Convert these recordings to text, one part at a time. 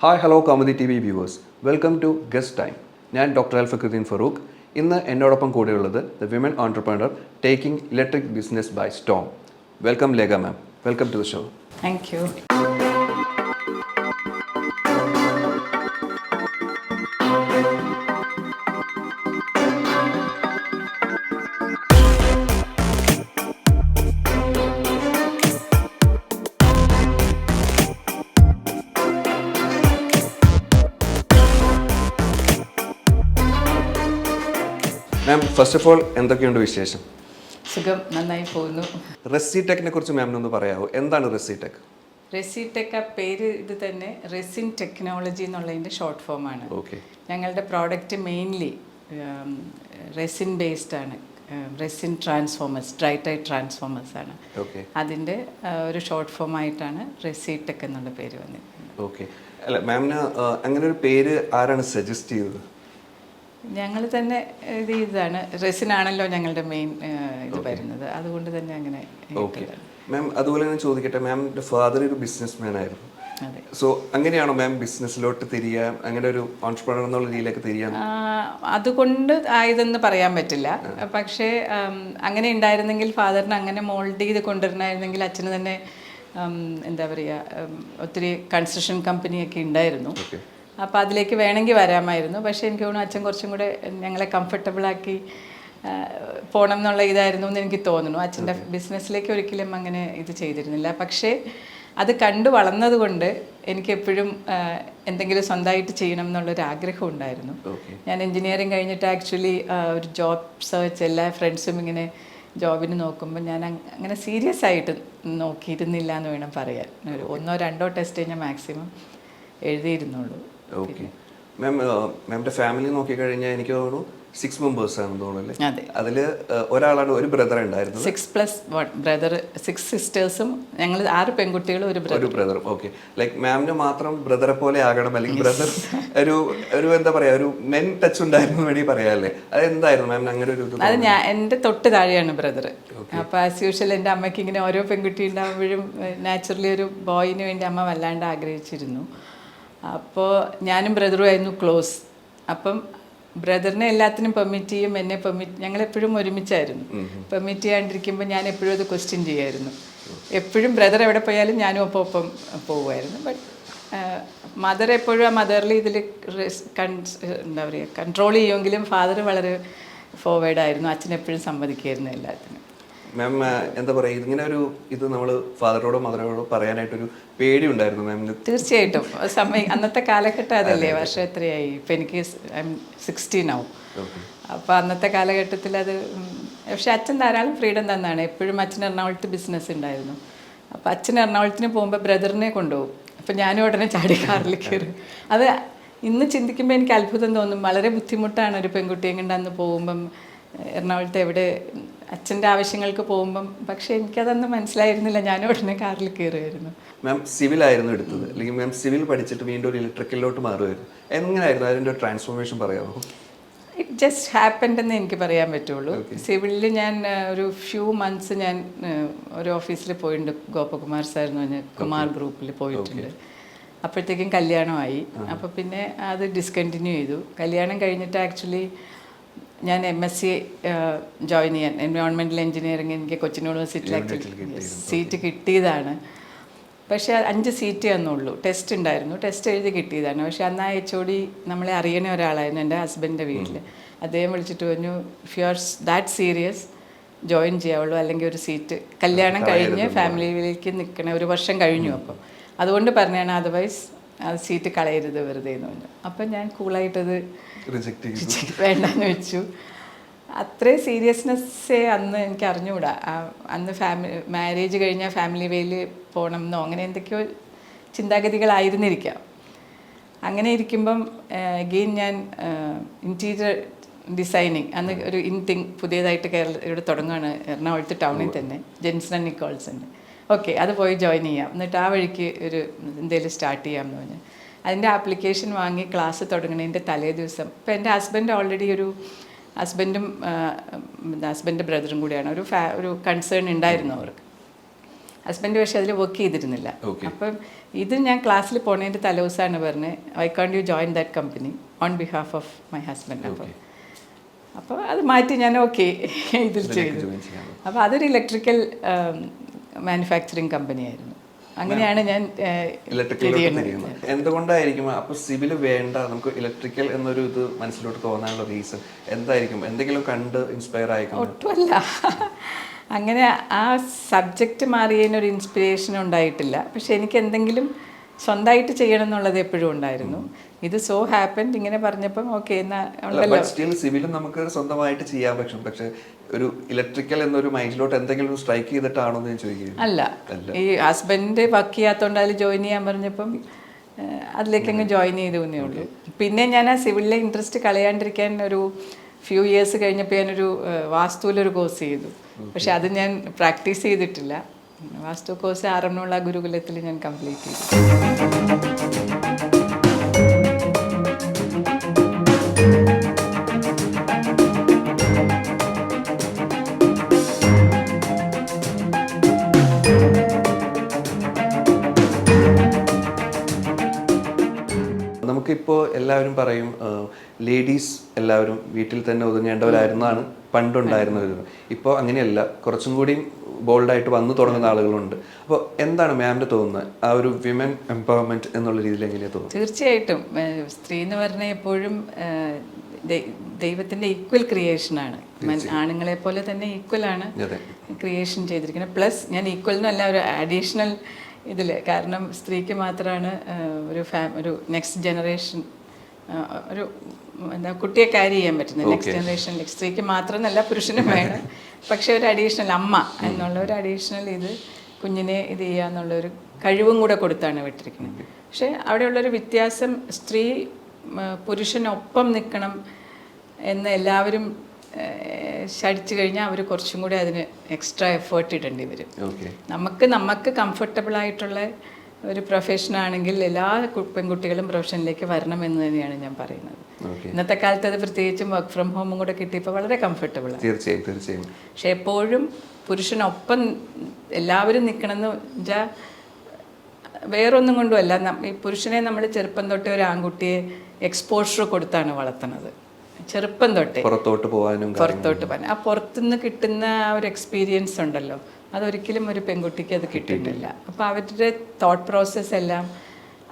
Hi hello comedy T V viewers welcome to guest time ഞാൻ doctor Alfakruddin Farooq. ഇന്ന് എന്നോടൊപ്പം കൂടെയുള്ളത് the women entrepreneur taking electric business by storm welcome Lekha ma'am welcome to the show thank you ma'am first of all എന്തൊക്കെയുണ്ട് വിശേഷം? സുഖം നന്നായി പോകുന്നു. റെസി ടെക്കിനെ കുറിച്ച് മാമിനൊന്ന് പറയാമോ എന്താണ് റെസി ടെക് റെസിടെക് ആ പേര് ഇത് തന്നെ റെസിൻ ടെക്നോളജി എന്നുള്ളതിന്റെ ഷോർട്ട് ഫോം ആണ്. ഓക്കെ. ഞങ്ങളുടെ പ്രോഡക്റ്റ് മെയിൻലി റെസിൻ ബേസ്ഡ് ആണ്. Resin transformers dry type transformers ആണ്. ഓക്കെ. അതിന്റെ ഒരു ഷോർട്ട് ഫോം ആയിട്ടാണ് റെസിടെക് എന്നുള്ള പേര് വന്നിരിക്കുന്നത്. ഓക്കെ. അല്ല മാമിന് അങ്ങനെ ഒരു പേര് ആരാണ് സജസ്റ്റ് ചെയ്തത്? ഞങ്ങൾ തന്നെ ഇത് ചെയ്തതാണ്. റെസിനാണല്ലോ ഞങ്ങളുടെ മെയിൻ ഇത് വരുന്നത്. അതുകൊണ്ട് തന്നെ അങ്ങനെ മാം അതുപോലെ തന്നെ ചോദിക്കട്ടെ. മാമിന്റെ ഫാദർ ഒരു ബിസിനസ് മാൻ ആയിരുന്നു സോ അങ്ങനെയാണോ മാം ബിസിനസ്സിലോട്ട് തിരിയാൻ അങ്ങനെ ഒരു ഓൺട്രപ്രണർ എന്നുള്ള രീതിയിലേക്ക് തിരിയാൻ? അതുകൊണ്ട് ആയതെന്ന് പറയാൻ പറ്റില്ല. പക്ഷേ അങ്ങനെ ഉണ്ടായിരുന്നെങ്കിൽ ഫാദറിന് അങ്ങനെ മോൾഡ് ചെയ്ത് കൊണ്ടുവരണമായിരുന്നെങ്കിൽ അച്ഛന് തന്നെ എന്താ പറയുക ഒത്തിരി കൺസ്ട്രക്ഷൻ കമ്പനിയൊക്കെ ഉണ്ടായിരുന്നു. അപ്പോൾ അതിലേക്ക് വേണമെങ്കിൽ വരാമായിരുന്നു. പക്ഷേ എനിക്ക് തോന്നുന്നു അച്ഛൻ കുറച്ചും കൂടെ ഞങ്ങളെ കംഫർട്ടബിളാക്കി പോകണം എന്നുള്ള ഇതായിരുന്നു എന്ന് എനിക്ക് തോന്നുന്നു. അച്ഛന്റെ ബിസിനസ്സിലേക്ക് ഒരിക്കലും അങ്ങനെ ഇത് ചെയ്തിരുന്നില്ല. പക്ഷേ അത് കണ്ടു വളർന്നതുകൊണ്ട് എനിക്ക് എപ്പോഴും എന്തെങ്കിലും സ്വന്തമായിട്ട് ചെയ്യണം എന്നുള്ളൊരു ആഗ്രഹം ഉണ്ടായിരുന്നു. ഞാൻ എൻജിനീയറിങ് കഴിഞ്ഞിട്ട് ആക്ച്വലി ഒരു ജോബ് സെർച്ച് എല്ലാ ഫ്രണ്ട്സും ഇങ്ങനെ ജോബിന് നോക്കുമ്പോൾ ഞാൻ അങ്ങനെ സീരിയസ് ആയിട്ട് നോക്കിയിരുന്നില്ല എന്ന് വേണം പറയാൻ. ഒരു ഒന്നോ രണ്ടോ ടെസ്റ്റ് ഞാൻ മാക്സിമം എഴുതിയിരുന്നുള്ളൂ. ഓക്കെ. മാം മാമിന്റെ ഫാമിലി നോക്കിക്കഴിഞ്ഞാൽ എനിക്ക് തോന്നുന്നു സിക്സ് മെമ്പേഴ്സ് ആണെന്ന് തോന്നുന്നു അല്ലേ? അതെ. അതിൽ ഒരാളാണ് ഒരു ബ്രദർ ഉണ്ടായിരുന്നത്. Six plus one brother six സിസ്റ്റേഴ്സും ഞങ്ങൾ ആറ് പെൺകുട്ടികളും ഒരു ബ്രദർ ഒരു ബ്രദർ ഓക്കെ ലൈക്ക് മാമിന് മാത്രം ബ്രദറെ പോലെ ആകണം. അല്ലെങ്കിൽ ബ്രദർ ഒരു ഒരു എന്താ പറയാ ഒരു മെൻ ടച്ച് ഉണ്ടായിരുന്നു വേണ്ടി വേണമെങ്കിൽ പറയാല്ലേ? അത് എന്തായിരുന്നു മാമിന് അങ്ങനെ ഒരു അത് ഞാൻ എന്റെ തൊട്ട് താഴെയാണ് ബ്രദർ അപ്പോൾ ആസ് യൂഷ്വൽ എന്റെ അമ്മയ്ക്ക് ഇങ്ങനെ ഓരോ പെൺകുട്ടി ഉണ്ടാകുമ്പോഴും നാച്ചുറലി ഒരു ബോയിന് വേണ്ടി അമ്മ വല്ലാണ്ട് ആഗ്രഹിച്ചിരുന്നു. അപ്പോൾ ഞാനും ബ്രദറും ആയിരുന്നു ക്ലോസ് അപ്പം ബ്രദറിനെ എല്ലാത്തിനും പെർമിറ്റ് ചെയ്യും എന്നെ പെർമിറ്റ് ഞങ്ങൾ എപ്പോഴും ഒരുമിച്ചായിരുന്നു പെർമിറ്റ് ചെയ്യാണ്ടിരിക്കുമ്പോൾ ഞാൻ എപ്പോഴും അത് ക്വസ്റ്റ്യൻ ചെയ്യുമായിരുന്നു എപ്പോഴും ബ്രദർ എവിടെ പോയാലും ഞാനും ഒപ്പം ഒപ്പം പോവുമായിരുന്നു. ബട്ട് മദർ എപ്പോഴും ആ മദറിൽ ഇതിൽ എന്താ പറയുക കൺട്രോൾ ചെയ്യുമെങ്കിലും ഫാദർ വളരെ ഫോർവേഡായിരുന്നു അച്ഛൻ എപ്പോഴും സമ്മതിക്കുമായിരുന്നു എല്ലാത്തിനും. മാം എന്താ പറയാ ഇതിങ്ങനെ ഒരു ഇത് നമ്മൾ ഫാദറോടോ മദറോടോ പറയാനായിട്ടൊരു പേടി ഉണ്ടായിരുന്നു മാമിന് തീർച്ചയായിട്ടും. സമയം അന്നത്തെ കാലഘട്ടം അതല്ലേ വർഷം എത്രയായി? ഇപ്പം എനിക്ക് സിക്സ്റ്റീൻ ആവും. അപ്പൊ അപ്പോൾ അന്നത്തെ കാലഘട്ടത്തിൽ അത് പക്ഷെ അച്ഛൻ ധാരാളം ഫ്രീഡം തന്നാണ്. എപ്പോഴും അച്ഛൻ എറണാകുളത്ത് ബിസിനസ് ഉണ്ടായിരുന്നു അപ്പോൾ അച്ഛൻ എറണാകുളത്തിന് പോകുമ്പോൾ ബ്രദറിനെ കൊണ്ടുപോകും. അപ്പോൾ ഞാനും ഉടനെ ചാടി കാറിൽ കയറും. അത് ഇന്ന് ചിന്തിക്കുമ്പോൾ എനിക്ക് അത്ഭുതം തോന്നും. വളരെ ബുദ്ധിമുട്ടാണ് ഒരു പെൺകുട്ടിയെ കൊണ്ട് അന്ന് പോകുമ്പം എറണാകുളത്ത് എവിടെ അച്ഛന്റെ ആവശ്യങ്ങൾക്ക് പോകുമ്പം പക്ഷേ എനിക്കതൊന്നും മനസ്സിലായിരുന്നില്ല. ഞാൻ ഉടനെ കാറിൽ കയറുമായിരുന്നു മാം സിവിൽ ആയിരുന്നു എടുത്തത്. അല്ലെങ്കിൽ മാം സിവിൽ പഠിച്ചിട്ട് വീണ്ടും ഒരു ഇലക്ട്രിക്കലിലോട്ട് മാറുമായിരുന്നു എങ്ങനെയായിരുന്നു അതിന്റെ ട്രാൻസ്ഫോർമേഷൻ പറയാമോ? ഇറ്റ് ജസ്റ്റ് ഹാപ്പൻഡ് എന്ന് എനിക്ക് പറയാൻ പറ്റുള്ളൂ. സിവിലിൽ ഞാൻ ഒരു ഫ്യൂ മന്ത്സ് ഞാൻ ഒരു ഓഫീസിൽ പോയിട്ടുണ്ട്. ഗോപകുമാർ സാർ എന്ന് പറഞ്ഞ കുമാർ ഗ്രൂപ്പിൽ പോയിട്ടുണ്ട്. അപ്പോഴത്തേക്കും കല്യാണമായി. അപ്പോൾ പിന്നെ അത് ഡിസ്കണ്ടിന്യൂ ചെയ്തു. കല്യാണം കഴിഞ്ഞിട്ട് ആക്ച്വലി ഞാൻ എം എസ് സി ജോയിൻ ചെയ്യാൻ എൻവയോൺമെന്റൽ എഞ്ചിനീയറിംഗ് എനിക്ക് കൊച്ചിൻ യൂണിവേഴ്സിറ്റിയിൽ ആക്ച്വലി സീറ്റ് കിട്ടിയതാണ്. പക്ഷേ അഞ്ച് സീറ്റേ ഒന്നുള്ളൂ ടെസ്റ്റ് ഉണ്ടായിരുന്നു. ടെസ്റ്റ് എഴുതി കിട്ടിയതാണ്. പക്ഷേ അന്ന് ആ എച്ച് ഒ ഡി നമ്മളെ അറിയണ ഒരാളായിരുന്നു എന്റെ ഹസ്ബൻഡിന്റെ വീട്ടിൽ അദ്ദേഹം വിളിച്ചിട്ട് പറഞ്ഞു if you are that serious join ചെയ്യാവുള്ളൂ. അല്ലെങ്കിൽ ഒരു സീറ്റ് കല്യാണം കഴിഞ്ഞ് ഫാമിലിയിലേക്ക് നിൽക്കണ ഒരു വർഷം കഴിഞ്ഞു അപ്പോൾ അതുകൊണ്ട് പറഞ്ഞാണ് അതർവൈസ് ആ സീറ്റ് കളയരുത് വെറുതെ എന്ന് പറഞ്ഞു. അപ്പം ഞാൻ കൂളായിട്ടത് വേണ്ടെന്ന് വെച്ചു. അത്രയും സീരിയസ്നെസ്സേ അന്ന് എനിക്ക് അറിഞ്ഞുകൂടാ അന്ന് ഫാമിലി മാരേജ് കഴിഞ്ഞാൽ ഫാമിലി വേയിൽ പോകണം എന്നോ അങ്ങനെ എന്തൊക്കെയോ ചിന്താഗതികളായിരുന്നിരിക്കാം. അങ്ങനെ ഇരിക്കുമ്പം അഗെയിൻ ഞാൻ ഇന്റീരിയർ ഡിസൈനിങ് അന്ന് ഒരു ഇൻ തിങ് പുതിയതായിട്ട് കേരള ഇവിടെ തുടങ്ങുകയാണ് എറണാകുളത്ത് ടൗണിൽ തന്നെ ജെൻസൺ ആൻഡ് നിക്കോൾസിന്റെ ഓക്കെ അത് പോയി ജോയിൻ ചെയ്യാം. എന്നിട്ട് ആ വഴിക്ക് ഒരു എന്തെങ്കിലും സ്റ്റാർട്ട് ചെയ്യാമെന്ന് പറഞ്ഞു. അതിന്റെ ആപ്ലിക്കേഷൻ വാങ്ങി ക്ലാസ് തുടങ്ങുന്നതിന്റെ തലേ ദിവസം. ഇപ്പം എന്റെ ഹസ്ബൻഡ് ഓൾറെഡി ഒരു ഹസ്ബൻഡും ഹസ്ബൻഡ് ബ്രദറും കൂടിയാണ്. ഒരു ഫാ ഒരു കൺസേൺ ഉണ്ടായിരുന്നു അവർക്ക്. ഹസ്ബൻഡ് പക്ഷേ അതിൽ വർക്ക് ചെയ്തിരുന്നില്ല. അപ്പം ഇത് ഞാൻ ക്ലാസ്സിൽ പോണതിന്റെ തലേദിവസമാണ് പറഞ്ഞത് I want you join that company on behalf of my husband അപ്പോൾ അപ്പോൾ അത് മാറ്റി ഞാൻ ഓക്കെ ഇതിൽ ചെയ്തു. അപ്പോൾ അതൊരു ഇലക്ട്രിക്കൽ മാനുഫാക്ചറിങ് കമ്പനിയായിരുന്നു അങ്ങനെയാണ് ഞാൻ എന്തുകൊണ്ടായിരിക്കും അപ്പൊ സിവിൽ വേണ്ട നമുക്ക് ഇലക്ട്രിക്കൽ എന്നൊരു ഇത് മനസ്സിലോട്ട് തോന്നാനുള്ള റീസൺ എന്തായിരിക്കും? എന്തെങ്കിലും കണ്ട് ഇൻസ്പയർ ആയിരിക്കും ഒട്ടുമല്ല. അങ്ങനെ ആ സബ്ജക്റ്റ് മാറിയതിനൊരു ഇൻസ്പിറേഷൻ ഉണ്ടായിട്ടില്ല. പക്ഷെ എനിക്ക് എന്തെങ്കിലും സ്വന്തമായിട്ട് ചെയ്യണം എന്നുള്ളത് എപ്പോഴും ഉണ്ടായിരുന്നു. ഇത് സോ ഹാപ്പൻ ഇങ്ങനെ പറഞ്ഞപ്പം ഓക്കെ സ്റ്റിൽ സിവിലും നമുക്ക് സ്വന്തമായിട്ട് ചെയ്യാൻ പറ്റും. പക്ഷെ ഒരു ഇലക്ട്രിക്കൽ എന്നൊരു മൈൻഡിലോട്ട് എന്തെങ്കിലും സ്ട്രൈക്ക് ചെയ്തിട്ടാണോ എന്ന് ചോദിക്കുന്നത് അല്ല ഈ ഹസ്ബൻഡ് വർക്ക് ചെയ്യാത്തതുകൊണ്ട് അതിൽ ജോയിൻ ചെയ്യാൻ പറഞ്ഞപ്പം അതിലേക്ക് അങ്ങ് ജോയിൻ ചെയ്തു എന്നേ ഉള്ളൂ. പിന്നെ ഞാൻ ആ സിവിലിലെ ഇൻട്രസ്റ്റ് കളയാണ്ടിരിക്കാൻ ഒരു ഫ്യൂ ഇയേഴ്സ് കഴിഞ്ഞപ്പോൾ ഞാനൊരു വാസ്തുവിലൊരു കോഴ്സ് ചെയ്തു. പക്ഷെ അത് ഞാൻ പ്രാക്ടീസ് ചെയ്തിട്ടില്ല. വാസ്തു കോഴ്സ് ആറന്മുള ഗുരുകുലത്തിൽ ഞാൻ കംപ്ലീറ്റ് ചെയ്തു. എല്ലാവരും പറയും ലേഡീസ് എല്ലാവരും വീട്ടിൽ തന്നെ ഒതുങ്ങേണ്ടവരായിരുന്നാണ് പണ്ടുണ്ടായിരുന്നത്. ഇപ്പോൾ അങ്ങനെയല്ല. കുറച്ചും കൂടി ബോൾഡായിട്ട് വന്നു തുടങ്ങുന്ന ആളുകളുണ്ട്. അപ്പോൾ എന്താണ് മാമിന് തോന്നുന്നത്? ആ ഒരു വിമൻ എംപവർമെന്റ് എന്നുള്ള രീതിയിൽ എങ്ങനെയാണ് തോന്നുന്നത്? തീർച്ചയായിട്ടും. സ്ത്രീ എന്ന് പറഞ്ഞാൽ എപ്പോഴും ദൈവത്തിന്റെ ഈക്വൽ ക്രിയേഷനാണ് ആണുങ്ങളെ പോലെ തന്നെ ഈക്വൽ ആണ് ക്രിയേഷൻ ചെയ്തിരിക്കുന്നത്. പ്ലസ് ഞാൻ ഈക്വൽ എന്നല്ല ഒരു അഡീഷണൽ ഇതിൽ കാരണം സ്ത്രീക്ക് മാത്രമാണ് ഒരു ഫാ ഒരു നെക്സ്റ്റ് ജനറേഷൻ ഒരു എന്താ കുട്ടിയെ കാരി ചെയ്യാൻ പറ്റുന്നത്. നെക്സ്റ്റ് ജനറേഷൻ സ്ത്രീക്ക് മാത്രമെന്നല്ല പുരുഷനും വേണം. പക്ഷെ ഒരു അഡീഷണൽ അമ്മ എന്നുള്ള ഒരു അഡീഷണൽ ഇത് കുഞ്ഞിനെ ഇത് ചെയ്യുക എന്നുള്ള ഒരു കഴിവും കൂടെ കൊടുത്താണ് വിട്ടിരിക്കുന്നത്. പക്ഷേ അവിടെയുള്ളൊരു വ്യത്യാസം സ്ത്രീ പുരുഷനൊപ്പം നിൽക്കണം എന്ന് എല്ലാവരും ശടിച്ചു കഴിഞ്ഞാൽ അവർ കുറച്ചും കൂടി അതിന് എക്സ്ട്രാ എഫേർട്ട് ഇടേണ്ടി വരും. നമുക്ക് നമുക്ക് കംഫർട്ടബിൾ ആയിട്ടുള്ള ഒരു പ്രൊഫഷൻ ആണെങ്കിൽ എല്ലാ പെൺകുട്ടികളും പ്രൊഫഷനിലേക്ക് വരണം എന്ന് തന്നെയാണ് ഞാൻ പറയുന്നത്. ഇന്നത്തെ കാലത്ത് അത് പ്രത്യേകിച്ചും വർക്ക് ഫ്രം ഹോമും കൂടെ കിട്ടിയപ്പോൾ വളരെ കംഫർട്ടബിൾ ആണ്. തീർച്ചയായും തീർച്ചയായും. പക്ഷെ എപ്പോഴും പുരുഷനൊപ്പം എല്ലാവരും നിൽക്കണമെന്ന് വെച്ചാൽ വേറൊന്നും കൊണ്ടുമല്ല ഈ പുരുഷനെ നമ്മൾ ചെറുപ്പം തൊട്ടേ ഒരു ആൺകുട്ടിയെ എക്സ്പോഷർ കൊടുത്താണ് വളർത്തുന്നത്. ചെറുപ്പം തൊട്ടേ. പുറത്തോട്ട് പോകാനും പുറത്തോട്ട് പോകാൻ ആ പുറത്തുനിന്ന് കിട്ടുന്ന ആ ഒരു എക്സ്പീരിയൻസ് ഉണ്ടല്ലോ. അതൊരിക്കലും ഒരു പെൺകുട്ടിക്ക് അത് കിട്ടിയിട്ടില്ല. അപ്പോൾ അവരുടെ തോട്ട് പ്രോസസ്സ് എല്ലാം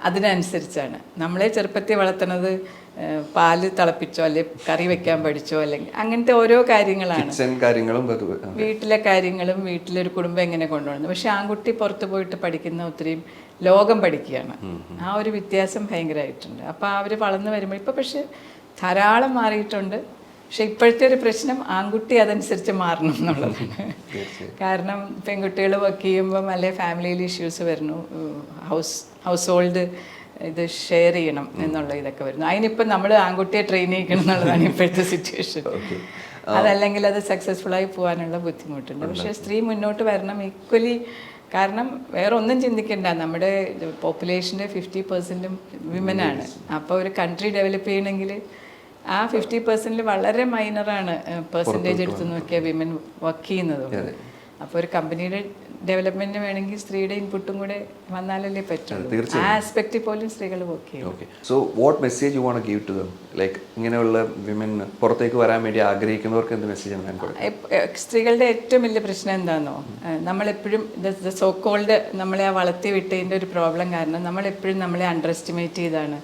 അതിനനുസരിച്ചാണ്. നമ്മളെ ചെറുപ്പത്തിൽ വളർത്തുന്നത് പാൽ തിളപ്പിച്ചോ അല്ലെ കറി വെക്കാൻ പഠിച്ചോ അല്ലെങ്കിൽ അങ്ങനത്തെ ഓരോ കാര്യങ്ങളാണ്. കാര്യങ്ങളും അത്. കാര്യങ്ങളും വീട്ടിലെ ഒരു വീട്ടിലൊരു കുടുംബം എങ്ങനെ കൊണ്ടുപോകുന്നത് പക്ഷെ ആൺകുട്ടി പുറത്ത് പോയിട്ട് പഠിക്കുന്ന ഒത്തിരിയും ലോകം പഠിക്കുകയാണ്. ആ ഒരു വ്യത്യാസം ഭയങ്കരമായിട്ടുണ്ട്. അപ്പോൾ അവർ വളർന്നു വരുമ്പോൾ ഇപ്പോൾ പക്ഷെ ധാരാളം മാറിയിട്ടുണ്ട്. പക്ഷെ ഇപ്പോഴത്തെ ഒരു പ്രശ്നം ആൺകുട്ടി അതനുസരിച്ച് മാറണം എന്നുള്ളതാണ് കാരണം പെൺകുട്ടികൾ വർക്ക് ചെയ്യുമ്പം അല്ലെ ഫാമിലിയിൽ ഇഷ്യൂസ് വരുന്നു ഹൗസ് ഹൗസ് ഹോൾഡ് ഇത് ഷെയർ ചെയ്യണം എന്നുള്ള ഇതൊക്കെ വരുന്നു. അതിനിപ്പം നമ്മൾ ആൺകുട്ടിയെ ട്രെയിൻ ചെയ്യിക്കണം എന്നുള്ളതാണ് ഇപ്പോഴത്തെ സിറ്റുവേഷൻ അതല്ലെങ്കിൽ അത് സക്സസ്ഫുൾ ആയി പോകാനുള്ള ബുദ്ധിമുട്ടുണ്ട്. പക്ഷേ സ്ത്രീ മുന്നോട്ട് വരണം ഈക്വലി കാരണം വേറെ ഒന്നും ചിന്തിക്കണ്ട. നമ്മുടെ പോപ്പുലേഷന്റെ ഫിഫ്റ്റി പെർസെന്റും വിമനാണ് അപ്പോൾ ഒരു കൺട്രി ഡെവലപ്പ് ചെയ്യണമെങ്കിൽ ആ ഫിഫ്റ്റി പെർസെന്റിൽ വളരെ മൈനറാണ് പെർസെന്റേജ് എടുത്ത് നോക്കിയാൽ വിമൻ വർക്ക് ചെയ്യുന്നത്. അപ്പോൾ ഒരു കമ്പനിയുടെ ഡെവലപ്മെന്റ് വേണമെങ്കിൽ സ്ത്രീയുടെ ഇൻപുട്ടും കൂടെ വന്നാലല്ലേ പറ്റുള്ളൂ ആ ആസ്പെക്റ്റിൽ പോലും സ്ത്രീകൾ വർക്ക് ചെയ്യും. So what message you want give to them like ഇങ്ങനെയുള്ള വിമൻ പുറത്തേക്ക് വരാൻ വേണ്ടി ആഗ്രഹിക്കുന്നവർക്ക് എന്ത് മെസ്സേജ് സ്ത്രീകളുടെ ഏറ്റവും വലിയ പ്രശ്നം എന്താണെന്നോ നമ്മളെപ്പോഴും സോ കോൾഡ് നമ്മളെ ആ വളർത്തി വിട്ടതിന്റെ ഒരു പ്രോബ്ലം കാരണം നമ്മളെപ്പോഴും നമ്മളെ അണ്ടർ എസ്റ്റിമേറ്റ് ചെയ്താണ്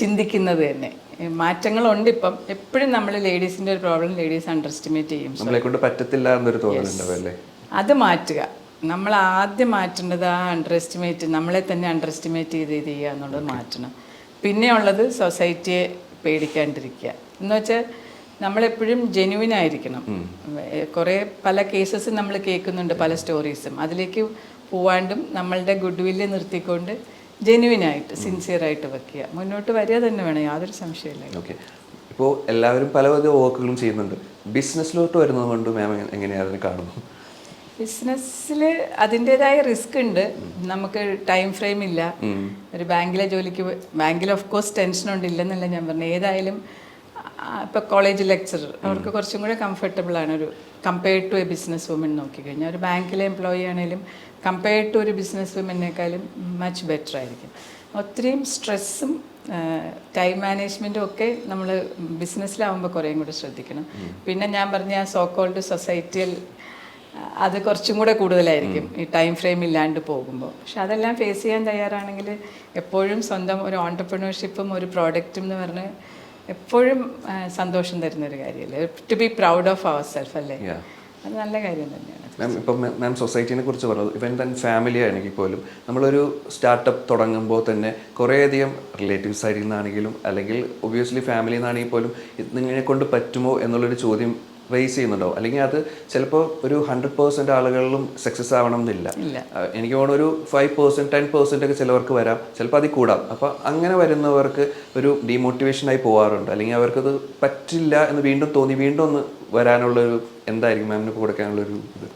ചിന്തിക്കുന്നത് തന്നെ. മാറ്റങ്ങളുണ്ട് ഇപ്പം. എപ്പോഴും നമ്മൾ ലേഡീസിന്റെ ഒരു പ്രോബ്ലം ലേഡീസ് അണ്ടർ എസ്റ്റിമേറ്റ് ചെയ്യും നമ്മളെ കൊണ്ട് പറ്റത്തില്ല എന്നൊരു തോന്നലുണ്ടാവും അല്ലേ? അത് മാറ്റുക. നമ്മൾ ആദ്യം മാറ്റേണ്ടത് ആ അണ്ടർ എസ്റ്റിമേറ്റ് നമ്മളെ തന്നെ അണ്ടർ എസ്റ്റിമേറ്റ് ചെയ്ത് ഇത് ചെയ്യുക എന്നുള്ളത് മാറ്റണം. പിന്നെയുള്ളത് സൊസൈറ്റിയെ പേടിക്കാണ്ടിരിക്കുക. എന്ന് വെച്ചാൽ നമ്മളെപ്പോഴും ജെന്യുവിൻ ആയിരിക്കണം. കുറേ പല കേസസ് നമ്മൾ കേൾക്കുന്നുണ്ട് പല സ്റ്റോറീസും അതിലേക്ക് പോവാണ്ടും നമ്മളുടെ ഗുഡ് വില്ല് നിർത്തിക്കൊണ്ട് സിൻസിയർ ആയിട്ട് വെക്കുക. മുന്നോട്ട് വരിക തന്നെ വേണം യാതൊരു സംശയമില്ല ഓക്കെ. ഇപ്പോൾ എല്ലാവരും പലവിധ വർക്കുകളും ചെയ്യുന്നുണ്ട്. ബിസിനസ്സിലോട്ട് വരുന്നത് കൊണ്ട് മാം എങ്ങനെയാണ് കാണുന്നു ബിസിനസ്സിൽ അതിന്റെതായ റിസ്ക് ഉണ്ട്. നമുക്ക് ടൈം ഫ്രെയിം ഇല്ല. ഒരു ബാങ്കിലെ ജോലിക്ക് ബാങ്കിൽ ഓഫ് കോഴ്സ് ടെൻഷൻ ഉണ്ട് ഇല്ലെന്നല്ല ഞാൻ പറഞ്ഞു ഏതായാലും ഇപ്പോൾ കോളേജ് ലെക്ചറർ അവർക്ക് കുറച്ചും കൂടെ കംഫർട്ടബിൾ ആണ് ഒരു compared to a business woman നോക്കിക്കഴിഞ്ഞാൽ ഒരു ബാങ്കിലെ എംപ്ലോയി ആണെങ്കിലും കമ്പയർഡ് ടു ഒരു ബിസിനസ് വുമനേക്കാളും മച്ച് ബെറ്റർ ആയിരിക്കും. ഒത്തിരിയും സ്ട്രെസ്സും ടൈം മാനേജ്മെന്റും ഒക്കെ നമ്മൾ ബിസിനസ്സിലാവുമ്പോൾ കുറേയും കൂടെ ശ്രദ്ധിക്കണം. പിന്നെ ഞാൻ പറഞ്ഞ ആ സോ കോൾഡ് സൊസൈറ്റിയൽ അത് കുറച്ചും കൂടെ കൂടുതലായിരിക്കും ഈ ടൈം ഫ്രെയിം ഇല്ലാണ്ട് പോകുമ്പോൾ പക്ഷെ അതെല്ലാം ഫേസ് ചെയ്യാൻ തയ്യാറാണെങ്കിൽ എപ്പോഴും സ്വന്തം ഒരു ഓണ്ടർപ്രണർഷിപ്പും ഒരു പ്രോഡക്റ്റും എന്ന് പറഞ്ഞ് എപ്പോഴും സന്തോഷം തരുന്ന ഒരു കാര്യമല്ലേ to be proud of ourself അല്ലേ. അത് നല്ല കാര്യം തന്നെയാണ്. മാം ഇപ്പം മാം സൊസൈറ്റിനെ കുറിച്ച് പറഞ്ഞത് ഇവൻ തൻ ഫാമിലി ആണെങ്കിൽ പോലും നമ്മളൊരു സ്റ്റാർട്ടപ്പ് തുടങ്ങുമ്പോൾ തന്നെ കുറേയധികം റിലേറ്റീവ്സ് സൈഡിൽ നിന്നാണെങ്കിലും അല്ലെങ്കിൽ ഒബിയസ്ലി ഫാമിലിയിൽ നിന്നാണെങ്കിൽ പോലും നിങ്ങളെ കൊണ്ട് പറ്റുമോ എന്നുള്ളൊരു ചോദ്യം റേസ് ചെയ്യുന്നുണ്ടോ അല്ലെങ്കിൽ അത് ചിലപ്പോൾ ഒരു ഹൺഡ്രഡ് പേഴ്സന്റ് ആളുകളിലും സക്സസ് ആവണം എന്നില്ല. എനിക്ക് തോന്നുന്നു ഒരു ഫൈവ് പേഴ്സന്റ് ടെൻ പേഴ്സന്റ് ഒക്കെ ചിലവർക്ക് വരാം. ചിലപ്പോൾ അതിൽ കൂടാം. അപ്പോൾ അങ്ങനെ വരുന്നവർക്ക് ഒരു ഡീമോട്ടിവേഷനായി പോകാറുണ്ട് അല്ലെങ്കിൽ അവർക്കത് പറ്റില്ല എന്ന് വീണ്ടും തോന്നി വീണ്ടും ഒന്ന് വരാനുള്ളൊരു എന്തായിരിക്കും മാമിന് കൊടുക്കാനുള്ളൊരു ഇത്?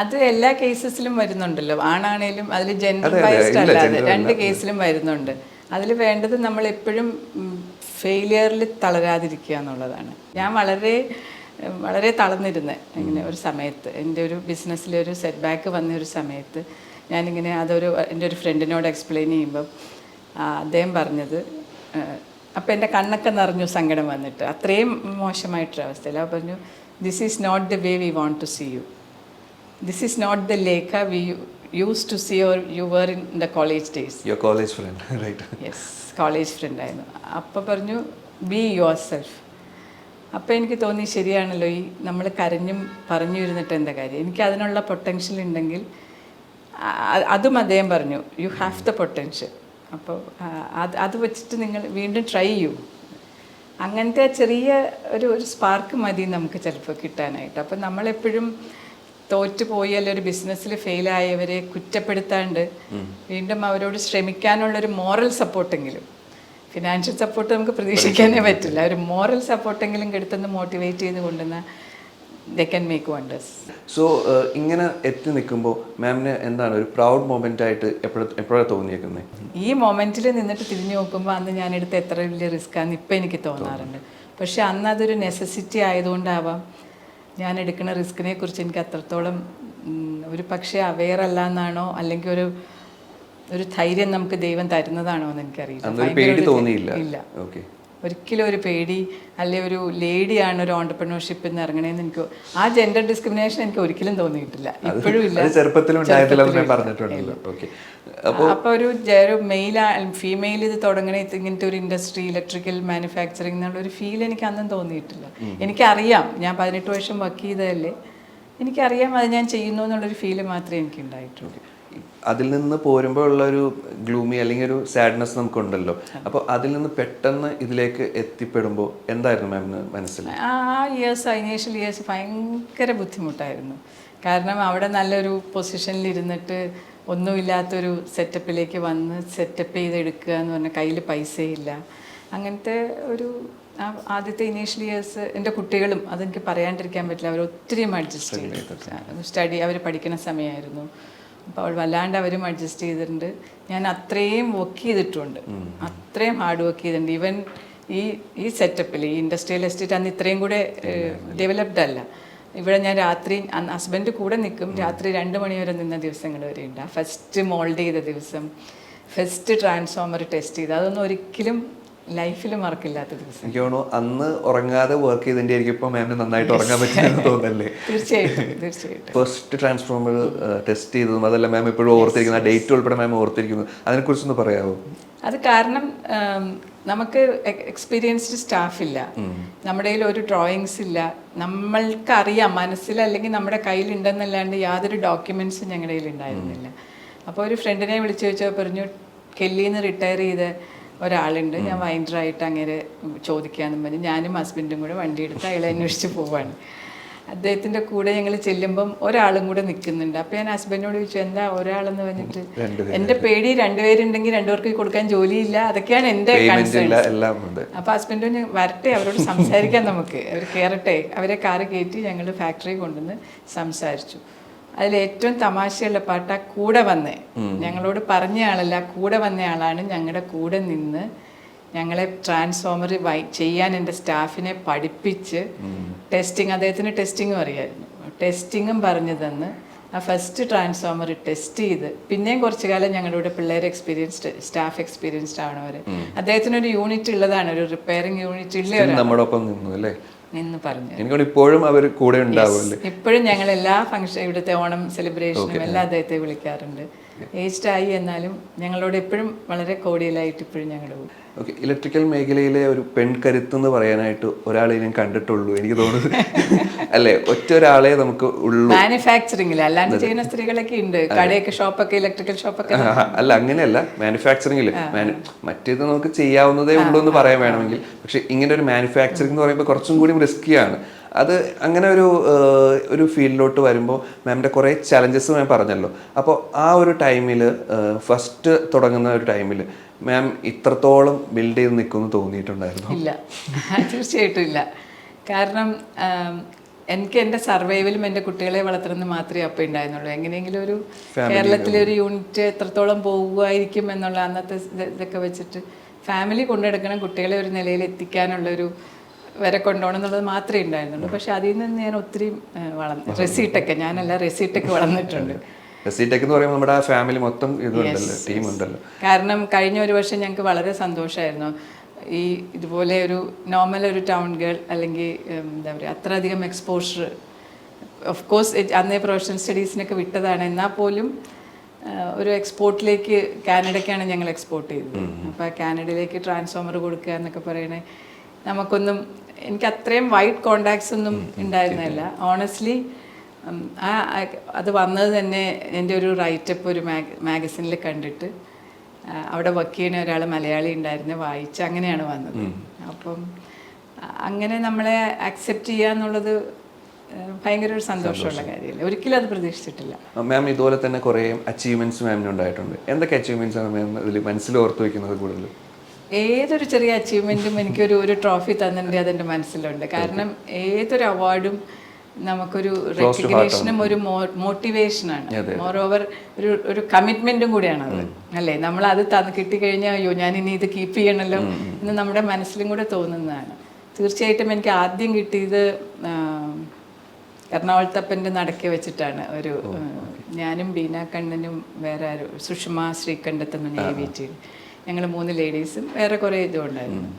അത് എല്ലാ കേസസിലും വരുന്നുണ്ടല്ലോ. ആണാണേലും അതിൽ ജെൻഡർ. ബൈസ്ഡ് അല്ലാതെ രണ്ട് കേസിലും വരുന്നുണ്ട്. അതിൽ വേണ്ടത് നമ്മൾ എപ്പോഴും ഫെയിലിയറിൽ തളരാതിരിക്കുക എന്നുള്ളതാണ്. ഞാൻ വളരെ വളരെ തളർന്നിരുന്നത് ഇങ്ങനെ ഒരു സമയത്ത്. എന്റെ ഒരു ബിസിനസ്സിൽ ഒരു സെറ്റ് ബാക്ക് വന്ന ഒരു സമയത്ത് ഞാനിങ്ങനെ അതൊരു എന്റെ ഒരു ഫ്രണ്ടിനോട് എക്സ്പ്ലെയിൻ ചെയ്യുമ്പം അദ്ദേഹം പറഞ്ഞത് അപ്പോൾ എന്റെ കണ്ണൊക്കെ നിറഞ്ഞു സങ്കടം വന്നിട്ട്. അത്രയും മോശമായിട്ടൊരു അവസ്ഥയിൽ അപ്പോൾ പറഞ്ഞു this is not the way we want to see you this is not the Lekha we used to see your you were in the college days your college friend right yes college ഫ്രണ്ടായിരുന്നു അപ്പോൾ പറഞ്ഞു be your self അപ്പോൾ എനിക്ക് തോന്നി ശരിയാണല്ലോ ഈ നമ്മൾ കരഞ്ഞും പറഞ്ഞു ഇരുന്നിട്ട് എന്താ കാര്യം? എനിക്ക് അതിനുള്ള പൊട്ടൻഷ്യൽ ഉണ്ടെങ്കിൽ അതും അദ്ദേഹം പറഞ്ഞു യു ഹാവ് ദ പൊട്ടൻഷ്യൽ അപ്പോൾ അത് അത് വെച്ചിട്ട് നിങ്ങൾ വീണ്ടും ട്രൈ ചെയ്യൂ. അങ്ങനത്തെ ചെറിയ ഒരു ഒരു സ്പാർക്ക് മതി നമുക്ക് ചിലപ്പോൾ കിട്ടാനായിട്ട്. അപ്പോൾ നമ്മളെപ്പോഴും തോറ്റു പോയി അല്ലെ ഒരു ബിസിനസ്സിൽ ഫെയിലായവരെ കുറ്റപ്പെടുത്താണ്ട് വീണ്ടും അവരോട് ശ്രമിക്കാനുള്ളൊരു മോറൽ സപ്പോർട്ടെങ്കിലും ഫിനാൻഷ്യൽ സപ്പോർട്ട് നമുക്ക് പ്രതീക്ഷിക്കാനേ പറ്റില്ല. ഒരു മോറൽ സപ്പോർട്ടെങ്കിലും എടുത്തുനിന്ന് മോട്ടിവേറ്റ് ചെയ്ത് കൊണ്ടുവന്ന they can make wonders so ഇങ്ങനെ എത്തി നിൽക്കുമ്പോൾ മാമിന് എന്താണ് ഒരു പ്രൗഡ് മൊമെന്റ് ആയിട്ട് എപ്പോഴും എപ്പോഴാണ് തോന്നിയേക്കുന്നത് ഈ മൊമെന്റിൽ നിന്നിട്ട് തിരിഞ്ഞു നോക്കുമ്പോൾ അന്ന് ഞാൻ എടുത്ത എത്ര വലിയ റിസ്ക് ആണെന്ന് ഇപ്പം എനിക്ക് തോന്നാറുണ്ട്. പക്ഷെ അന്ന് അതൊരു നെസസിറ്റി ആയതുകൊണ്ടാവാം ഞാൻ എടുക്കുന്ന റിസ്കിനെ കുറിച്ച് എനിക്ക് അത്രത്തോളം ഒരു പക്ഷേ അവെയർ അല്ല എന്നാണോ അല്ലെങ്കിൽ ഒരു ഒരു ധൈര്യം നമുക്ക് ദൈവം തരുന്നതാണോ എന്ന് എനിക്കറിയില്ല. ഇല്ല. ഒരിക്കലും ഒരു പേടി അല്ലെ ഒരു ലേഡിയാണ് ഒരു ഓണ്ടർപ്രണർഷിപ്പിൽ നിന്ന് ഇറങ്ങണേന്ന് എനിക്ക് ആ ജെൻഡർ ഡിസ്ക്രിമിനേഷൻ എനിക്ക് ഒരിക്കലും തോന്നിയിട്ടില്ല. ഇപ്പോഴും ഇല്ല. അപ്പൊ എന്ന് ഒരു മെയിൽ ഫീമെയിൽ ഇത് തുടങ്ങണ ഇങ്ങനത്തെ ഒരു ഇൻഡസ്ട്രി ഇലക്ട്രിക്കൽ മാനുഫാക്ചറിങ് എന്നുള്ള ഒരു ഫീൽ എനിക്ക് അന്നും തോന്നിയിട്ടില്ല. എനിക്കറിയാം. ഞാൻ പതിനെട്ട് വർഷം വർക്ക് ചെയ്തതല്ലേ. എനിക്കറിയാം അത് ഞാൻ ചെയ്യുന്നു എന്നുള്ളൊരു ഫീൽ മാത്രമേ എനിക്ക് ഉണ്ടായിട്ടുള്ളൂ അതിൽ നിന്ന് പോരുമ്പോൾ ഉള്ള ഒരു ഗ്ലൂമി അല്ലെങ്കിൽ ഒരു സാഡ്നെസ് നമുക്കുണ്ടല്ലോ. അപ്പോൾ അതിൽ നിന്ന് പെട്ടെന്ന് ഇതിലേക്ക് എത്തിപ്പെടുമ്പോൾ എന്തായിരുന്നു മാമിന് മനസ്സിൽ? ആ ഇയേഴ്സ് ഇനീഷ്യൽ ഇയേഴ്സ് ഭയങ്കര ബുദ്ധിമുട്ടായിരുന്നു. കാരണം അവിടെ നല്ലൊരു പൊസിഷനിൽ ഇരുന്നിട്ട് ഒന്നുമില്ലാത്തൊരു സെറ്റപ്പിലേക്ക് വന്ന് സെറ്റപ്പ് ചെയ്തെടുക്കുക എന്ന് പറഞ്ഞാൽ കയ്യിൽ പൈസയില്ല അങ്ങനത്തെ ഒരു ആദ്യത്തെ ഇനീഷ്യൽ ഇയേഴ്സ് എന്റെ കുട്ടികളും അതെനിക്ക് പറയാണ്ടിരിക്കാൻ പറ്റില്ല. അവർ ഒത്തിരി അഡ്ജസ്റ്റ് ചെയ്തു. സ്റ്റഡി അവർ പഠിക്കുന്ന സമയമായിരുന്നു. അപ്പോൾ വല്ലാണ്ട് അവരും അഡ്ജസ്റ്റ് ചെയ്തിട്ടുണ്ട്. ഞാൻ അത്രയും വർക്ക് ചെയ്തിട്ടുണ്ട്. അത്രയും ഹാർഡ് വർക്ക് ചെയ്തിട്ടുണ്ട്. ഈവൻ ഈ ഈ സെറ്റപ്പിൽ ഈ ഇൻഡസ്ട്രിയൽ എസ്റ്റേറ്റ് അന്ന് ഇത്രയും കൂടെ ഡെവലപ്ഡ് അല്ല. ഇവിടെ ഞാൻ രാത്രി ഹസ്ബൻഡ് കൂടെ നിൽക്കും. രാത്രി രണ്ട് മണി വരെ നിന്ന ദിവസങ്ങൾ വരെ ഉണ്ട്. ഫസ്റ്റ് മോൾഡ് ചെയ്ത ദിവസം ഫസ്റ്റ് ട്രാൻസ്ഫോമർ ടെസ്റ്റ് ചെയ്ത് അതൊന്നും ഒരിക്കലും ലൈഫിൽ മറക്കില്ലാത്ത ദിവസം. എനിക്ക് തോന്നുന്നു അന്ന് ഉറങ്ങാതെ വർക്ക് ചെയ്തതിന്റെ ആയിരിക്കും ഇപ്പോൾ മാമിന് നന്നായിട്ട് ഉറങ്ങാൻ പറ്റുമെന്ന് തോന്നല്ലേ തീർച്ചയായിട്ടും തീർച്ചയായിട്ടും. ഫസ്റ്റ് ട്രാൻസ്ഫോമർ ടെസ്റ്റ് ചെയ്തതും അതല്ല മാം ഇപ്പോഴും ഓർത്തിരിക്കുന്ന ഡേറ്റ് ഉൾപ്പെടെ മാം ഓർത്തിരിക്കുന്നു. അതിനെക്കുറിച്ചൊന്ന് പറയാമോ അത് കാരണം നമുക്ക് എക്സ്പീരിയൻസ്ഡ് സ്റ്റാഫ് ഇല്ല. നമ്മുടെ കയ്യിൽ ഒരു ഡ്രോയിങ്സ് ഇല്ല. നമ്മൾക്കറിയാം മനസ്സിൽ അല്ലെങ്കിൽ നമ്മുടെ കയ്യിലുണ്ടെന്നല്ലാണ്ട് യാതൊരു ഡോക്യുമെന്റ്സും ഞങ്ങളുടെ കയ്യിൽ ഉണ്ടായിരുന്നില്ല. അപ്പോൾ ഒരു ഫ്രണ്ടിനെ വിളിച്ചു ചോദിച്ചാൽ പറഞ്ഞു കെല്ലിന്ന് റിട്ടയർ ചെയ്ത ഒരാളുണ്ട് ഞാൻ വൈൻഡറായിട്ട് അങ്ങനെ ചോദിക്കാമെന്ന് പറഞ്ഞു. ഞാനും ഹസ്ബൻഡും കൂടെ വണ്ടി എടുത്ത് അയാളെ അന്വേഷിച്ച് പോവാണ്. അദ്ദേഹത്തിന്റെ കൂടെ ഞങ്ങൾ ചെല്ലുമ്പം ഒരാളും കൂടെ നിൽക്കുന്നുണ്ട് അപ്പോൾ ഞാൻ ഹസ്ബൻഡിനോട് ചോദിച്ചു എന്താ ഒരാളെന്ന് പറഞ്ഞിട്ട്. എന്റെ പേടി രണ്ടുപേരുണ്ടെങ്കിൽ രണ്ടുപേർക്ക് കൊടുക്കാൻ ജോലിയില്ല. അതൊക്കെയാണ് എന്റെ അപ്പോൾ ഹസ്ബൻഡ് വരട്ടെ അവരോട് സംസാരിക്കാം നമുക്ക്. അവർ കയറട്ടെ അവരെ കാറ് കയറ്റി ഞങ്ങൾ ഫാക്ടറി കൊണ്ടുവന്ന് സംസാരിച്ചു. അതിൽ ഏറ്റവും തമാശയുള്ള പാട്ട് കൂടെ വന്നേ. ഞങ്ങളോട് പറഞ്ഞ ആളല്ല കൂടെ വന്ന ആളാണ് ഞങ്ങളുടെ കൂടെ നിന്ന് ഞങ്ങളെ ട്രാൻസ്ഫോമർ ചെയ്യാൻ എന്റെ സ്റ്റാഫിനെ പഠിപ്പിച്ച് ടെസ്റ്റിംഗ് അദ്ദേഹത്തിന് ടെസ്റ്റിങ്ങും അറിയായിരുന്നു. ടെസ്റ്റിങ്ങും പറഞ്ഞു തന്ന്. ആ ഫസ്റ്റ് ട്രാൻസ്ഫോമർ ടെസ്റ്റ് ചെയ്ത് പിന്നെയും കുറച്ചു കാലം ഞങ്ങളുടെ കൂടെ പിള്ളേർ എക്സ്പീരിയൻസ്ഡ് സ്റ്റാഫ് എക്സ്പീരിയൻസ്ഡ് ആവണവരെ. അദ്ദേഹത്തിന് ഒരു യൂണിറ്റ് ഉള്ളതാണ് ഒരു റിപ്പയറിംഗ് യൂണിറ്റ് ഉള്ള എന്ന് പറഞ്ഞു. എനിക്കോട് ഇപ്പോഴും അവർ കൂടെ ഉണ്ടാവുമല്ലേ? ഇപ്പോഴും ഞങ്ങൾ എല്ലാ ഫംഗ്ഷൻ ഇവിടുത്തെ ഓണം സെലിബ്രേഷനും എല്ലാം അദ്ദേഹത്തെ വിളിക്കാറുണ്ട്. ഏജ്ഡ് ആയി എന്നാലും ഞങ്ങളോട് എപ്പോഴും വളരെ കോടിയലായിട്ട് ഇപ്പോഴും ഞങ്ങൾ കൂടെ ഓക്കെ ഇലക്ട്രിക്കൽ മേഖലയിലെ ഒരു പെൺകരുത്ത് എന്ന് പറയാനായിട്ട് ഒരാളെ ഞാൻ കണ്ടിട്ടുള്ളൂ എനിക്ക് തോന്നുന്നത് അല്ലേ? ഒറ്റ ഒരാളെ നമുക്ക് ഉള്ളൂ. മാനുഫാക്ചറിംഗിൽ അല്ലാണ്ട് ചെയ്യുന്ന സ്ത്രീകളൊക്കെ ഉണ്ട്. കടയൊക്കെ ഷോപ്പൊക്കെ ഇലക്ട്രിക്കൽ ഷോപ്പൊക്കെ അല്ല അങ്ങനെയല്ല. മാനുഫാക്ചറിംഗിൽ മറ്റേത് നമുക്ക് ചെയ്യാവുന്നതേ ഉള്ളൂ എന്ന് പറയാൻ വേണമെങ്കിൽ. പക്ഷെ ഇങ്ങനെ ഒരു മാനുഫാക്ചറിംഗ് എന്ന് പറയുമ്പോൾ കുറച്ചും കൂടി റിസ്ക്കിയാണ് അത് അങ്ങനെ ഒരു ഒരു ഫീൽഡിലോട്ട് വരുമ്പോൾ മാമിന്റെ കുറേ ചലഞ്ചസ് മാം പറഞ്ഞല്ലോ. അപ്പോൾ ആ ഒരു ടൈമിൽ ഫസ്റ്റ് തുടങ്ങുന്ന ഒരു ടൈമിൽ മാം ഇത്രത്തോളം ബിൽഡ് ചെയ്ത് നിൽക്കുമെന്ന് തോന്നിയിട്ടുണ്ടായിരുന്നു? ഇല്ല. തീർച്ചയായിട്ടും ഇല്ല. കാരണം എനിക്ക് എന്റെ സർവൈവലും എന്റെ കുട്ടികളെ വളർത്തുന്നത് മാത്രമേ അപ്പം ഉണ്ടായിരുന്നുള്ളൂ. എങ്ങനെയെങ്കിലും ഒരു കേരളത്തിലെ ഒരു യൂണിറ്റ് എത്രത്തോളം പോകുമായിരിക്കും എന്നുള്ള അന്നത്തെ ഇത് ഇതൊക്കെ വെച്ചിട്ട് ഫാമിലി കൊണ്ടെടുക്കണം കുട്ടികളെ ഒരു നിലയിൽ എത്തിക്കാനുള്ളൊരു വരെ കൊണ്ടുപോകണം എന്നുള്ളത് മാത്രമേ ഉണ്ടായിരുന്നുള്ളൂ. പക്ഷെ അതിൽ നിന്ന് ഞാൻ ഒത്തിരി വളർന്നു റെസീട്ടൊക്കെ ഞാനല്ല റെസീട്ടൊക്കെ വളർന്നിട്ടുണ്ട്. എന്ന് പറയുമ്പോൾ നമ്മുടെ ഫാമിലി മൊത്തം ഇതുണ്ടല്ലോ ടീം ഉണ്ടല്ലോ. കാരണം കഴിഞ്ഞ ഒരു വർഷം ഞങ്ങൾക്ക് വളരെ സന്തോഷമായിരുന്നു. ഈ ഇതുപോലെ ഒരു നോർമൽ ഒരു ടൗൺ ഗേൾ അല്ലെങ്കിൽ എന്താ പറയുക അത്രയധികം എക്സ്പോഷർ ഓഫ് കോഴ്സ് അന്നേ പ്രൊഫഷണൽ സ്റ്റഡീസിനൊക്കെ വിട്ടതാണ്. എന്നാൽ പോലും ഒരു എക്സ്പോർട്ടിലേക്ക് കാനഡയ്ക്കാണ് ഞങ്ങൾ എക്സ്പോർട്ട് ചെയ്തത്. അപ്പോൾ കാനഡയിലേക്ക് ട്രാൻസ്ഫോമർ കൊടുക്കുക എന്നൊക്കെ പറയണേ നമുക്കൊന്നും എനിക്ക് അത്രയും വൈഡ് കോണ്ടാക്ട്സ് ഒന്നും ഉണ്ടായിരുന്നില്ല. ഓണസ്റ്റ്ലി ആ അത് വന്നത് തന്നെ എന്റെ ഒരു റൈറ്റപ്പ് ഒരു മാഗ മാഗസിനിൽ കണ്ടിട്ട്. അവിടെ വർക്ക് ചെയ്യുന്ന ഒരാൾ മലയാളി ഉണ്ടായിരുന്നു വായിച്ച് അങ്ങനെയാണ് വന്നത്. അപ്പം അങ്ങനെ നമ്മളെ അക്സെപ്റ്റ് ചെയ്യുക എന്നുള്ളത് ഭയങ്കര ഒരു സന്തോഷമുള്ള കാര്യമല്ലേ? ഒരിക്കലും അത് പ്രതീക്ഷിച്ചിട്ടില്ല. മാം ഇതുപോലെ തന്നെ കുറേ അച്ചീവ്മെന്റ്സ് മാമിന് ഉണ്ടായിട്ടുണ്ട്. എന്തൊക്കെ അച്ചീവ്മെന്റ്സ് ആണ് മാം ഇതിൽ മനസ്സിൽ ഓർത്ത് വയ്ക്കുന്നത് കൂടുതൽ ഏതൊരു ചെറിയ അച്ചീവ്മെന്റും എനിക്കൊരു ഒരു ട്രോഫി തന്നിട്ടുണ്ട് അതെന്റെ മനസ്സിലുണ്ട്. കാരണം ഏതൊരു അവാർഡും നമുക്കൊരു റെക്കഗ്നേഷനും ഒരു മോട്ടിവേഷനാണ് മോർ ഓവർ ഒരു ഒരു കമ്മിറ്റ്മെന്റും കൂടിയാണ് അത് അല്ലേ? നമ്മൾ അത് തന്ന് കിട്ടിക്കഴിഞ്ഞാൽ അയ്യോ ഞാൻ ഇനി ഇത് കീപ്പ് ചെയ്യണമല്ലോ എന്ന് നമ്മുടെ മനസ്സിലും കൂടെ തോന്നുന്നതാണ്. തീർച്ചയായിട്ടും എനിക്ക് ആദ്യം കിട്ടിയത് എറണാകുളത്തപ്പന്റെ നടക്കി വെച്ചിട്ടാണ്. ഒരു ഞാനും ബീന കണ്ണനും വേറെ ആരും സുഷമ ശ്രീകണ്ഠത്തെന്ന് നേവിറ്റി ഞങ്ങൾ മൂന്ന് ലേഡീസും വേറെ കുറേ ഇതും ഉണ്ടായിരുന്നു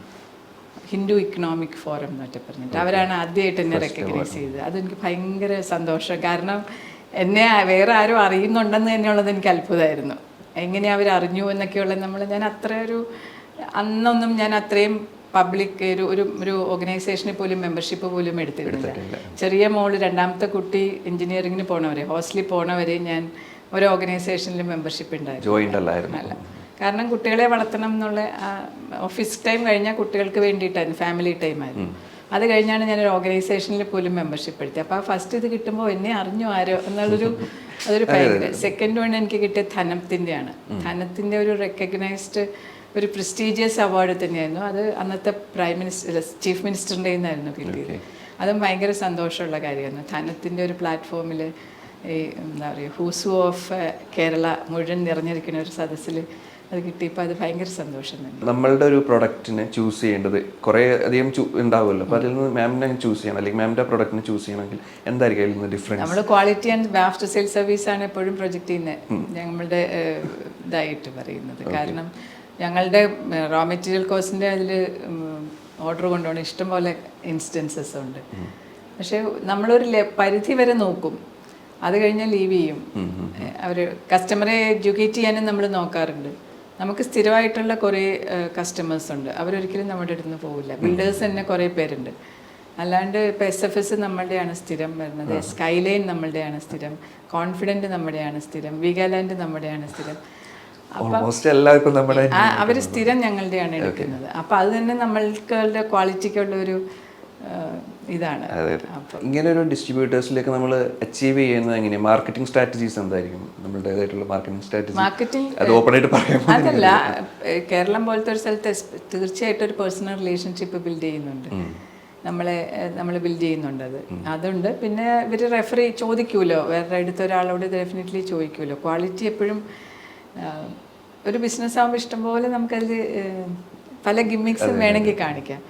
ഹിന്ദു ഇക്കണോമിക് ഫോറം എന്നൊക്കെ പറഞ്ഞിട്ട് അവരാണ് ആദ്യമായിട്ട് എന്നെ റെക്കഗ്നൈസ് ചെയ്തത്. അതെനിക്ക് ഭയങ്കര സന്തോഷം. കാരണം എന്നെ വേറെ ആരും അറിയുന്നുണ്ടെന്ന് തന്നെയുള്ളത് എനിക്ക് അത്ഭുതമായിരുന്നു. എങ്ങനെ അവർ അറിഞ്ഞു എന്നൊക്കെയുള്ള നമ്മൾ ഞാൻ അത്ര ഒരു അന്നൊന്നും ഞാൻ അത്രയും പബ്ലിക് ഒരു ഒരു ഒരു ഓർഗനൈസേഷനിൽ പോലും മെമ്പർഷിപ്പ് പോലും എടുത്തിട്ടില്ല. ചെറിയ മോൾ രണ്ടാമത്തെ കുട്ടി എഞ്ചിനീയറിങ്ങിന് പോണവരെ ഹോസ്റ്റലിൽ പോണവരെ ഞാൻ ഒരു ഓർഗനൈസേഷനിൽ മെമ്പർഷിപ്പ് ഉണ്ടായിരുന്നു. അല്ല. കാരണം കുട്ടികളെ വളർത്തണം എന്നുള്ള ഓഫീസ് ടൈം കഴിഞ്ഞാൽ കുട്ടികൾക്ക് വേണ്ടിയിട്ടായിരുന്നു ഫാമിലി ടൈം ആയിരുന്നു. അത് കഴിഞ്ഞാണ് ഞാൻ ഒരു ഓർഗനൈസേഷനിൽ പോലും മെമ്പർഷിപ്പ് എടുത്തത്. അപ്പോൾ ആ ഫസ്റ്റ് ഇത് കിട്ടുമ്പോൾ എന്നെ അറിഞ്ഞു ആരോ എന്നുള്ളൊരു അതൊരു ഭയങ്കര സെക്കൻഡ് വൺ എനിക്ക് കിട്ടിയ ധനത്തിന്റെയാണ് ധനത്തിന്റെ ഒരു റെക്കഗ്നൈസ്ഡ് ഒരു പ്രസ്റ്റീജിയസ് അവാർഡ് തന്നെയായിരുന്നു. അത് അന്നത്തെ പ്രൈം മിനിസ്റ്റർ ചീഫ് മിനിസ്റ്ററിന്റെ നിന്നായിരുന്നു കിട്ടിയത്. അതും ഭയങ്കര സന്തോഷമുള്ള കാര്യമായിരുന്നു. ധനത്തിന്റെ ഒരു പ്ലാറ്റ്ഫോമിൽ ഈ എന്താ പറയുക ഹൂസു ഓഫ് കേരള മുഴുവൻ നിറഞ്ഞിരിക്കുന്ന ഒരു സദസ്സിൽ അത് കിട്ടിയപ്പോൾ അത് ഭയങ്കര സന്തോഷം തന്നെ. നമ്മളുടെ ഒരു പ്രൊഡക്റ്റിനെ ചൂസ് ചെയ്യേണ്ടത് കുറേ അധികം ഉണ്ടാവുമല്ലോ. അപ്പോൾ അതിൽ നിന്ന് മാമിനെ ചൂസ് ചെയ്യണം. അല്ലെങ്കിൽ മാമിന്റെ പ്രൊഡക്റ്റിനെ ചൂസ് ചെയ്യണമെങ്കിൽ എന്തായിരിക്കും അതിൽ നിന്ന് ഡിഫറൻസ് നമ്മൾ quality and after sale service ആണ് എപ്പോഴും പ്രൊജക്റ്റ് ചെയ്യുന്നത് ഞങ്ങളുടെ ഇതായിട്ട് പറയുന്നത്. കാരണം ഞങ്ങളുടെ റോ മെറ്റീരിയൽ കോസ്റ്റിന്റെ അതിൽ ഓർഡർ കൊണ്ടുപോകണം ഇഷ്ടംപോലെ ഇൻസ്റ്റൻസസ് ഉണ്ട്. പക്ഷേ നമ്മളൊരു പരിധി വരെ നോക്കും. അത് കഴിഞ്ഞാൽ ലീവ് ചെയ്യും. അവർ കസ്റ്റമറെ എഡ്യൂക്കേറ്റ് ചെയ്യാനും നമ്മൾ നോക്കാറുണ്ട്. നമുക്ക് സ്ഥിരമായിട്ടുള്ള കുറേ കസ്റ്റമേഴ്സ് ഉണ്ട്. അവരൊരിക്കലും നമ്മുടെ അടുത്ത് നിന്ന് പോകില്ല ബിൽഡേഴ്സ് തന്നെ കുറേ പേരുണ്ട്. അല്ലാണ്ട് ഇപ്പോൾ എസ് എഫ് എസ് നമ്മളുടെയാണ് സ്ഥിരം വരുന്നത്. സ്കൈലൈൻ നമ്മളുടെയാണ് സ്ഥിരം. കോൺഫിഡന്റ് നമ്മുടെയാണ് സ്ഥിരം. വീഗാലാൻഡ് നമ്മുടെയാണ് സ്ഥിരം. അവർ സ്ഥിരം ഞങ്ങളുടെയാണ് എടുക്കുന്നത്. അപ്പോൾ അത് തന്നെ നമ്മൾക്കുള്ള ക്വാളിറ്റിക്കുള്ള ഒരു ഇതാണ്. ഇങ്ങനെ ഒരു ഡിസ്ട്രിബ്യൂട്ടേഴ്സിലേക്ക് നമ്മൾ അച്ചീവ് ചെയ്യുന്നത് എങ്ങനെയാണ് മാർക്കറ്റിംഗ് സ്ട്രാറ്റജീസ് എന്തായിരിക്കും? നമ്മളുടേതായിട്ടുള്ള മാർക്കറ്റിംഗ് സ്ട്രാറ്റജി മാർക്കറ്റിംഗ് അത് ഓപ്പൺ ആയിട്ട് പറയാം അതല്ല കേരളം പോലത്തെ ഒരു സ്ഥലത്ത് തീർച്ചയായിട്ടും ഒരു പേഴ്സണൽ റിലേഷൻഷിപ്പ് ബിൽഡ് ചെയ്യുന്നുണ്ട്. നമ്മളെ നമ്മൾ ബിൽഡ് ചെയ്യുന്നുണ്ട് അത്. അതുണ്ട്. പിന്നെ ഇവർ റെഫറി ചോദിക്കുമല്ലോ വേറെ അടുത്ത ഒരാളോട് ഡെഫിനറ്റ്ലി ചോദിക്കുമല്ലോ ക്വാളിറ്റി എപ്പോഴും ഒരു ബിസിനസ് ആകുമ്പോൾ ഇഷ്ടംപോലെ നമുക്കതിൽ പല ഗിമ്മിക്സും വേണമെങ്കിൽ കാണിക്കാം.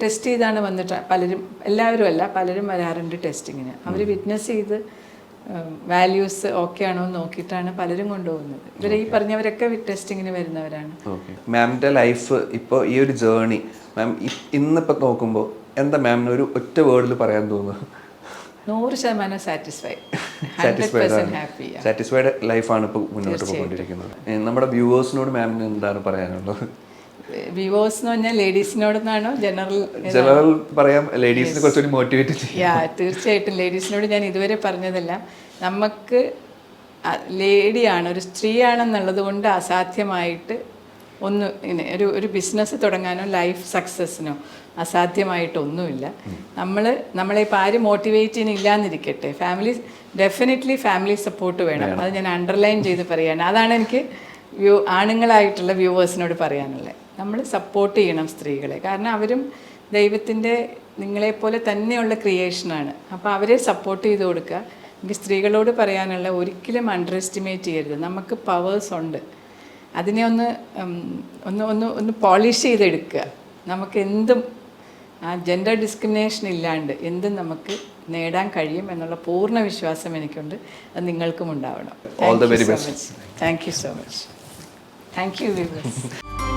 ടെസ്റ്റ് ചെയ്താണ് വന്നിട്ട് പലരും എല്ലാവരും അല്ല പലരും വരാറുണ്ട് ടെസ്റ്റിങ്ങിന് അവർ വിറ്റ്നസ് ചെയ്ത് വാല്യൂസ് ഓക്കെ ആണോ എന്ന് നോക്കിയിട്ടാണ് പലരും കൊണ്ടുപോകുന്നത്. ഇവർ ഈ പറഞ്ഞവരൊക്കെ ടെസ്റ്റിങ്ങിന് വരുന്നവരാണ്. മാമിന്റെ ലൈഫ് ഇപ്പോൾ ഈ ഒരു ജേർണി മാം ഇന്നിപ്പോൾ നോക്കുമ്പോൾ എന്താ മാമിന് ഒരു ഒറ്റ വേർഡിൽ പറയാൻ തോന്നുന്നു? നൂറ് ശതമാനം സാറ്റിസ്ഫൈഡ് സാറ്റിസ്ഫൈഡ് ലൈഫാണ് ഇപ്പോൾ മുന്നോട്ട് പോയിക്കൊണ്ടിരിക്കുന്നത്. നമ്മുടെ വ്യൂവേഴ്സിനോട് മാമിന് എന്താണ് പറയാനുള്ളത്? വിവോസ് എന്ന് പറഞ്ഞാൽ ലേഡീസിനോടെന്നാണോ? ജനറൽ ജനറൽ പറയാം ലേഡീസിനെ കുറച്ചുകൂടി മോട്ടിവേറ്റ് ചെയ്യും. യാ തീർച്ചയായിട്ടും. ലേഡീസിനോട് ഞാൻ ഇതുവരെ പറഞ്ഞതല്ല. നമുക്ക് ലേഡിയാണ് ഒരു സ്ത്രീയാണെന്നുള്ളത് കൊണ്ട് അസാധ്യമായിട്ട് ഒന്ന് ഇങ്ങനെ ഒരു ഒരു ബിസിനസ് തുടങ്ങാനോ ലൈഫ് സക്സസ്സിനോ അസാധ്യമായിട്ടൊന്നുമില്ല. നമ്മൾ നമ്മളെ ഇപ്പോൾ ആരും മോട്ടിവേറ്റ് ചെയ്യുന്നില്ലാന്നിരിക്കട്ടെ. ഫാമിലി ഡെഫിനറ്റ്ലി ഫാമിലി സപ്പോർട്ട് വേണം. അത് ഞാൻ അണ്ടർലൈൻ ചെയ്ത് പറയുകയാണ് അതാണ് എനിക്ക് വ്യൂ ആണുങ്ങളായിട്ടുള്ള വ്യൂവേഴ്സിനോട് പറയാനുള്ളത്. നമ്മൾ സപ്പോർട്ട് ചെയ്യണം സ്ത്രീകളെ. കാരണം അവരും ദൈവത്തിന്റെ നിങ്ങളെപ്പോലെ തന്നെയുള്ള ക്രിയേഷനാണ് അപ്പോൾ അവരെ സപ്പോർട്ട് ചെയ്ത് കൊടുക്കുക. എനിക്ക് സ്ത്രീകളോട് പറയാനുള്ള ഒരിക്കലും അണ്ടർ എസ്റ്റിമേറ്റ് ചെയ്യരുത്. നമുക്ക് പവേഴ്സ് ഉണ്ട്. അതിനെ ഒന്ന് ഒന്ന് ഒന്ന് ഒന്ന് പോളിഷ് ചെയ്തെടുക്കുക. നമുക്ക് എന്തും ആ ജെൻഡർ ഡിസ്ക്രിമിനേഷൻ ഇല്ലാണ്ട് എന്തും നമുക്ക് നേടാൻ കഴിയും എന്നുള്ള പൂർണ വിശ്വാസം എനിക്കുണ്ട്. അത് നിങ്ങൾക്കും ഉണ്ടാവണം. Thank you so much thank you so much thank you viewers